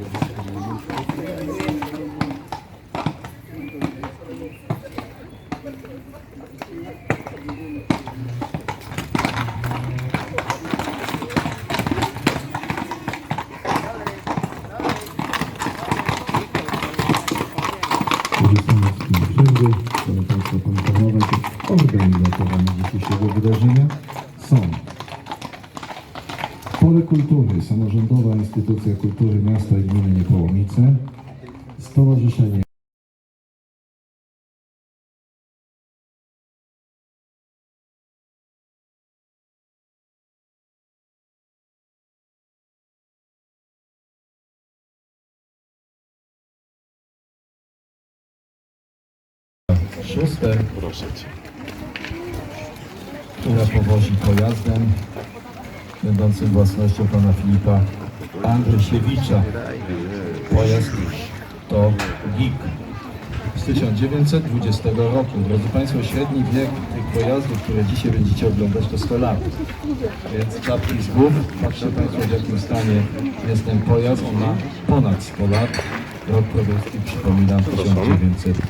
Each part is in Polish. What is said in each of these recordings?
有。Szóste, Proszę Cię. która powozi pojazdem będącym własnością pana Filipa Andrysiewicza. Pojazd to GIG z 1920 roku. Drodzy Państwo, średni wiek tych pojazdów, które dzisiaj będziecie oglądać, to 100 lat. Więc czapki z głów, patrzcie Państwo w jakim stanie jest ten pojazd. On ma ponad 100 lat. Rok produkcji, przypominam, 1920.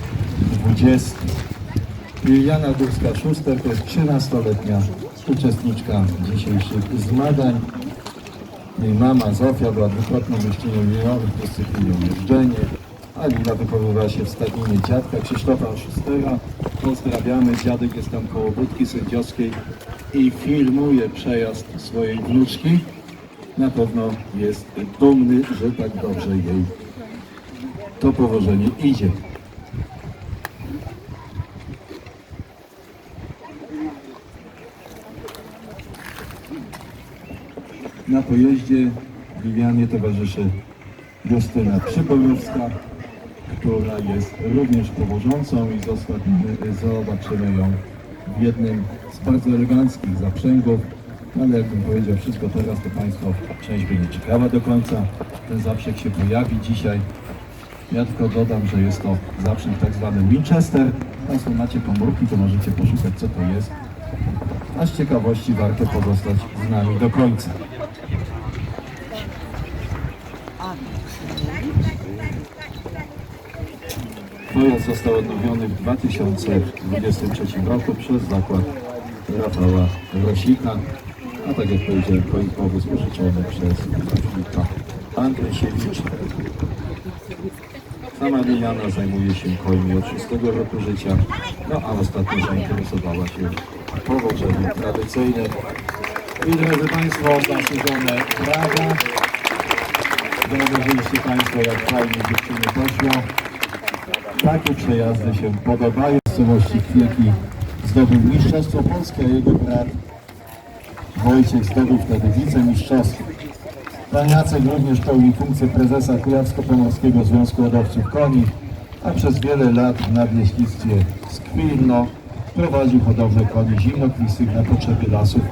Juliana Górska-Szuster to jest 13-letnia uczestniczka dzisiejszych zmagań. Jej mama Zofia była dwukrotną mistrzynią juniorów w jeżdżenie. A Lila wychowywała się w stadninie dziadka Krzysztofa Szustera. Pozdrawiamy, dziadek jest tam koło budki sędziowskiej i filmuje przejazd swojej wnuczki. Na pewno jest dumny, że tak dobrze jej to powożenie idzie. Na pojeździe Lilianie towarzyszy Justyna Przyborowska, która jest również powożącą i zosta- zobaczymy ją w jednym z bardzo eleganckich zaprzęgów. Ale jak bym powiedział wszystko teraz, to Państwo część będzie ciekawa do końca. Ten zaprzęg się pojawi dzisiaj. Ja tylko dodam, że jest to zaprzęg tak zwany Winchester. Państwo macie komórki, to możecie poszukać co to jest. A z ciekawości warto pozostać z nami do końca. Pojazd został odnowiony w 2023 roku przez zakład Rafała Rosika, a tak jak powiedziałem, powóz użyczony przez Filipa Andrysiewicza. Sama Liliana zajmuje się końmi od 6 roku życia, no a ostatnio zainteresowała się powodzeniem tradycyjnym. I drodzy Państwo, zasłużone brawa. Zauważyliście Państwo, jak fajnie dziewczyny poszło. Takie przejazdy się podobają. W miejscowości Kwieki zdobył Mistrzostwo Polskie, a jego brat Wojciech zdobył wtedy wicemistrzostwo. Pan Jacek również pełni funkcję prezesa Kujawsko-Pomorskiego Związku Hodowców Koni, a przez wiele lat w nadleśnictwie Skwilno prowadził hodowlę koni zimnokrwistych na potrzeby lasów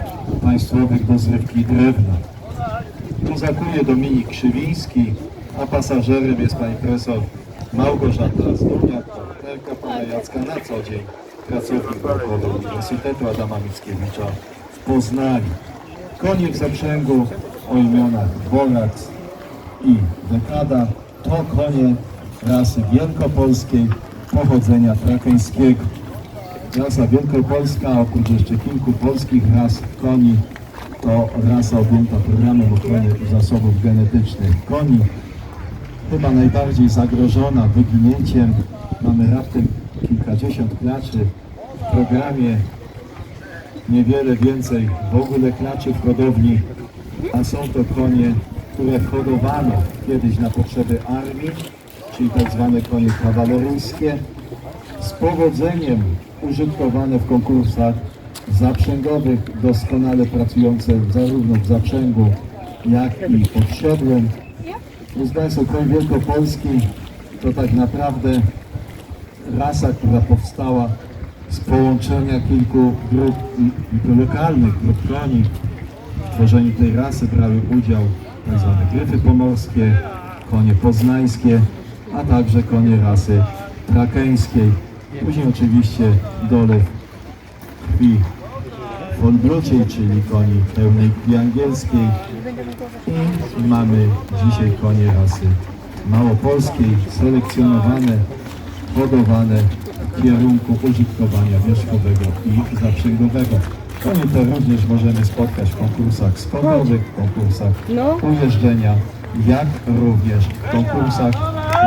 państwowych do zrywki drewna. Uzakuje Dominik Krzywiński, a pasażerem jest pani profesor Małgorzata Zduniak, partnerka pana Jacka na co dzień, pracownik naukowy Uniwersytetu Adama Mickiewicza w Poznaniu. Konie w zaprzęgu o imionach Borac i Dekada to konie rasy wielkopolskiej pochodzenia trakeńskiego. Rasa wielkopolska, oprócz jeszcze kilku polskich ras koni, to rasa objęta programem ochrony zasobów genetycznych koni. Chyba najbardziej zagrożona wyginięciem. Mamy raptem kilkadziesiąt klaczy w programie. Niewiele więcej w ogóle klaczy w hodowli, a są to konie, które hodowano kiedyś na potrzeby armii, czyli tak zwane konie kawaleryjskie, z powodzeniem użytkowane w konkursach zaprzęgowych, doskonale pracujące zarówno w zaprzęgu, jak i pod siodłem. Proszę Państwa, wielkopolski to tak naprawdę rasa, która powstała z połączenia kilku grup lokalnych grup koni. W tworzeniu tej rasy brały udział tak zwane gryfy pomorskie, konie poznańskie, a także konie rasy trakeńskiej. Później oczywiście dolew krwi Folbruciej, czyli koni pełnej krwi angielskiej, I mamy dzisiaj konie rasy małopolskiej, selekcjonowane, hodowane w kierunku użytkowania wierzchowego i zaprzęgowego. Konie te również możemy spotkać w konkursach sportowych, w konkursach No. ujeżdżenia, jak również w konkursach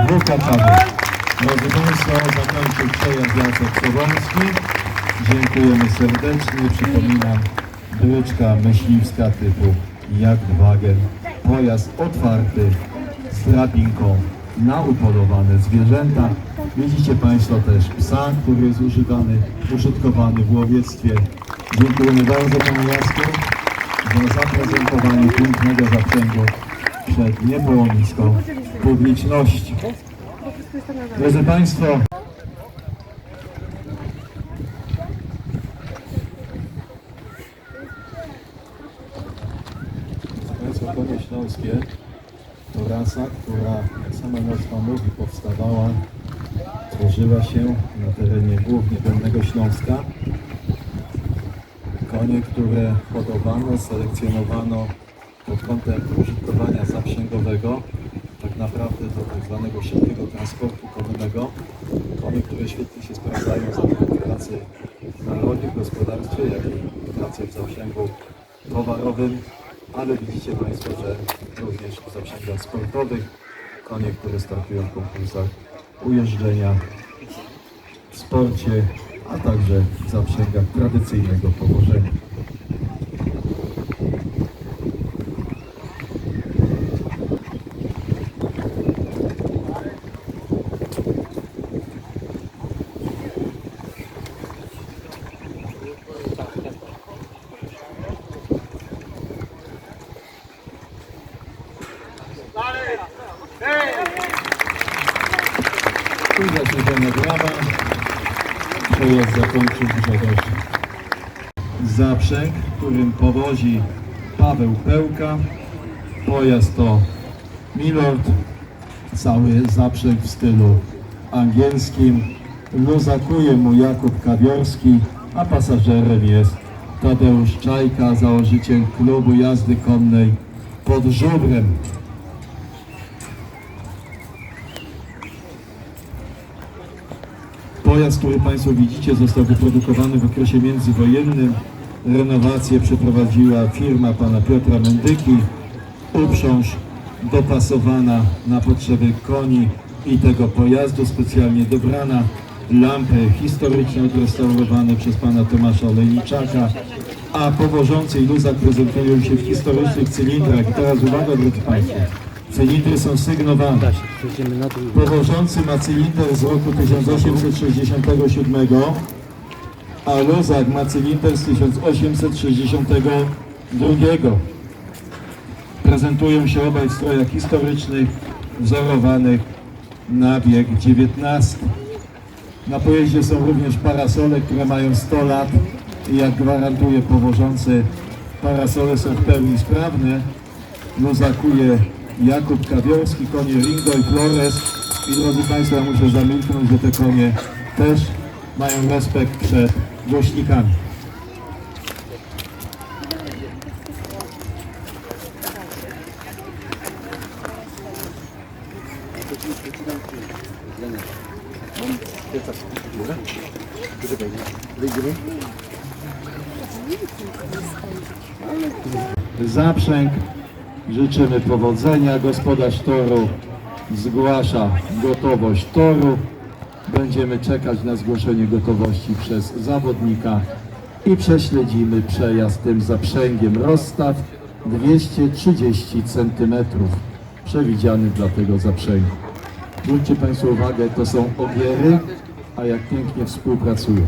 WKK-owych. Drodzy Państwo, zakończył przejazd Jacek Sobolski. Dziękujemy serdecznie. Przypominam, bryczka myśliwska typu Jagdwagen. Pojazd otwarty z drabinką na upolowane zwierzęta. Widzicie Państwo też psa, który jest używany, użytkowany w łowiectwie. Dziękujemy bardzo Panu Jacku za zaprezentowanie pięknego zaprzęgu przed niepołomicką publicznością. Drodzy Państwo, Państwo konie śląskie to rasa, która, jak sama nazwa mówi, powstawała, tworzyła się na terenie głównie Dolnego Śląska. Konie, które hodowano, selekcjonowano pod kątem użytkowania zaprzęgowego, tak naprawdę do tak zwanego szybkiego transportu konnego. Konie, które świetnie się sprawdzają zarówno w pracy na lodzie, w gospodarstwie, jak i w pracy w zaprzęgu towarowym, ale widzicie Państwo, że również w zaprzęgach sportowych konie, które startują w konkursach ujeżdżenia, w sporcie, a także w zaprzęgach tradycyjnego położenia. Tu zaślepione brawa. Przejazd zakończył Grzegorz Zaprzęg, którym powozi Paweł Pełka. Pojazd to Milord. Cały zaprzęg w stylu angielskim. Luzakuje mu Jakub Kawiorski, a pasażerem jest Tadeusz Czajka, założyciel klubu jazdy konnej pod Żubrem. Pojazd, który Państwo widzicie, został wyprodukowany w okresie międzywojennym. Renowację przeprowadziła firma pana Piotra Mendyki. Uprząż dopasowana na potrzeby koni i tego pojazdu, specjalnie dobrana. Lampy historyczne odrestaurowane przez pana Tomasza Olejniczaka. A powożący i luzak prezentują się w historycznych cylindrach. I teraz uwaga, drodzy Państwo. Cylindry są sygnowane. Powożący ma cylinder z roku 1867, a luzak ma cylinder z 1862. Prezentują się obaj w strojach historycznych, wzorowanych na wiek XIX. Na pojeździe są również parasole, które mają 100 lat i jak gwarantuje powożący, parasole są w pełni sprawne. Luzakuje Jakub Kawiorski, konie Ringo i Flores. I drodzy Państwo, ja muszę zamilknąć, że te konie też mają respekt przed głośnikami. Zaprzęg. Życzymy powodzenia. Gospodarz toru zgłasza gotowość toru. Będziemy czekać na zgłoszenie gotowości przez zawodnika i prześledzimy przejazd tym zaprzęgiem. Rozstaw 230 cm przewidziany dla tego zaprzęgu. Zwróćcie Państwo uwagę, to są ogiery, a jak pięknie współpracują.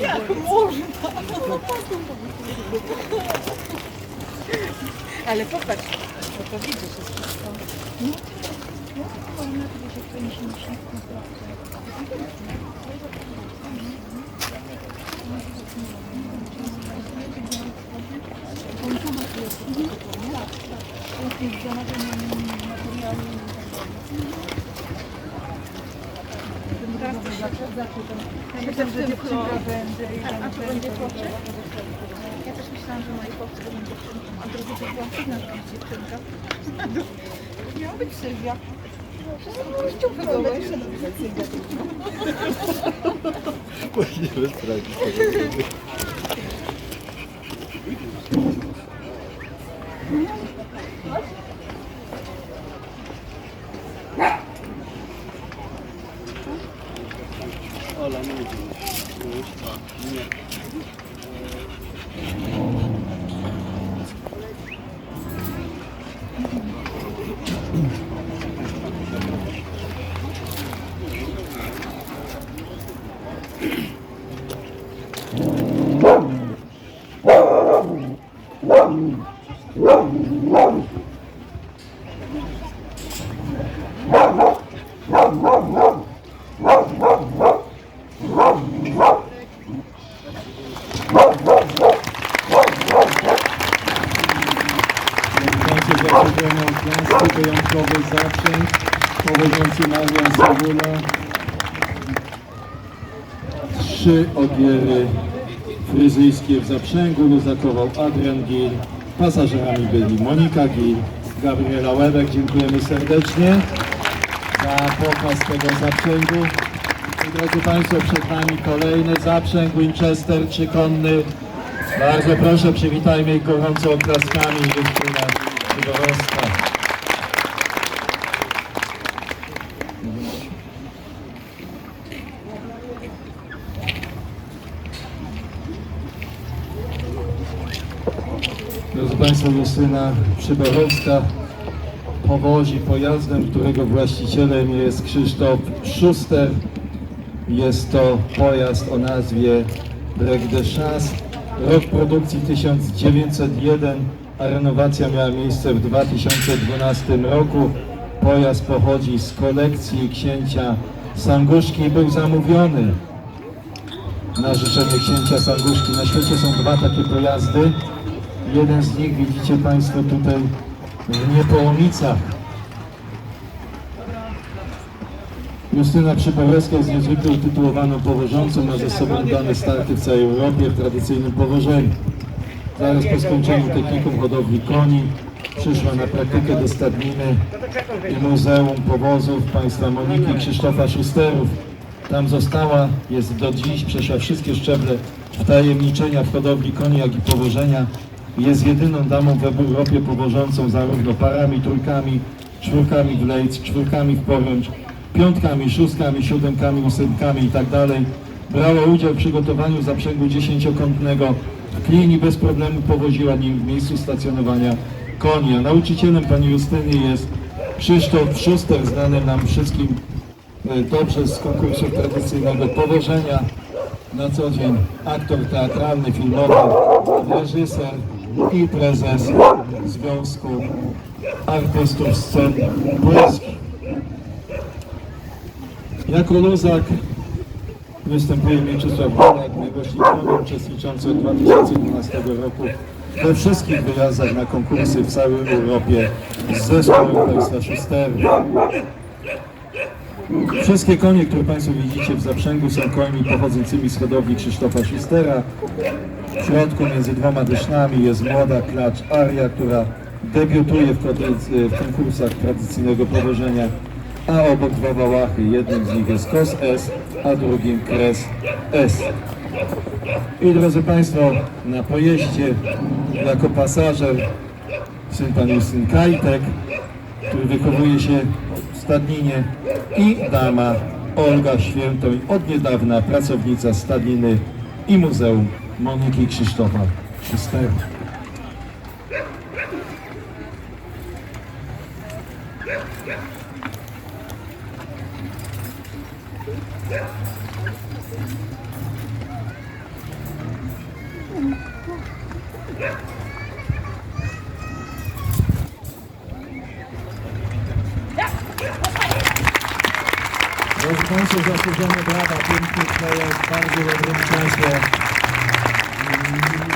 ja w ogóle po tydzień temu na zawodach chyba też nie mam gdzie uczyć. Cały czas mamy Sama jesteś. Ale popatrz, bo to widzisz, jest wszystko. No, no, powinna to się Myślałam, że dziewczynka będzie i A to będzie chłopczyk? Ja też myślałam, że moi chłopcy będą dziewczynką, a drugi to była inna dziewczynka. Miała być Sylwia. Wszystko wygląda jeszcze dobrze Sylwia. Zatrudnienia Gdański, wyjątkowy zaprzęg, powożący Marian Sawula. Trzy odbiery fryzyjskie w zaprzęgu luzakował Adrian Gil. Pasażerami byli Monika Gil, Gabriela Łebek. Dziękujemy serdecznie za pokaz tego zaprzęgu. I drodzy Państwo, przed nami kolejny zaprzęg Winchester trzykonny. Bardzo proszę, przywitajmy ich gorąco oklaskami Justyna Zborowska. Drodzy Państwo, Justyna Przyborowska powozi pojazdem, którego właścicielem jest Krzysztof Schuster. Jest to pojazd o nazwie Break de Chasse. Rok produkcji 1901, a renowacja miała miejsce w 2012 roku. Pojazd pochodzi z kolekcji księcia Sanguszki i był zamówiony na życzenie księcia Sanguszki. Na świecie są dwa takie pojazdy. Jeden z nich widzicie Państwo tutaj w Niepołomicach. Justyna Przyborowska jest niezwykle utytułowaną powożącą, ma ze sobą udane starty w całej Europie w tradycyjnym powożeniu. Zaraz po skończeniu technikum hodowli koni przyszła na praktykę do stadniny i Muzeum Powozów państwa Moniki Krzysztofa Szusterów. Tam została, jest do dziś, przeszła wszystkie szczeble wtajemniczenia w hodowli koni, jak i powożenia. Jest jedyną damą w Europie powożącą zarówno parami, trójkami, czwórkami w lejc, czwórkami w poręcz, piątkami, szóstkami, siódemkami, ósemkami i tak. Brała udział w przygotowaniu zaprzęgu dziesięciokątnego. W Klini bez problemu powoziła nim w miejscu stacjonowania koni. A nauczycielem pani Justyny jest Krzysztof Szuster, znany nam wszystkim e, dobrze z konkursu tradycyjnego powożenia. Na co dzień aktor teatralny, filmowy, reżyser i prezes Związku Artystów Scen Polskich. Jako luzak Występuje Mieczysław najgłośniej człowiek uczestniczący od 2012 roku we wszystkich wyjazdach na konkursy w całej Europie z zespołem Państwa Schusterów. Wszystkie konie, które Państwo widzicie w zaprzęgu są końmi pochodzącymi z hodowli Krzysztofa Schustera. W środku między dwoma dysznami jest młoda klacz Aria, która debiutuje w, tradyc- w konkursach tradycyjnego powożenia, a obok dwa wałachy. Jednym z nich jest Kos S, a drugim Kres S. I drodzy Państwo, na pojeździe jako pasażer syn pan Justyn Kajtek, który wychowuje się w Stadninie i dama Olga Świętoń, od niedawna pracownica Stadniny i Muzeum Moniki Krzysztofa Szystera. Drodzy Państwo, zasłużone brawa, piękny przejazd, bardzo dobrym czasie. Amen.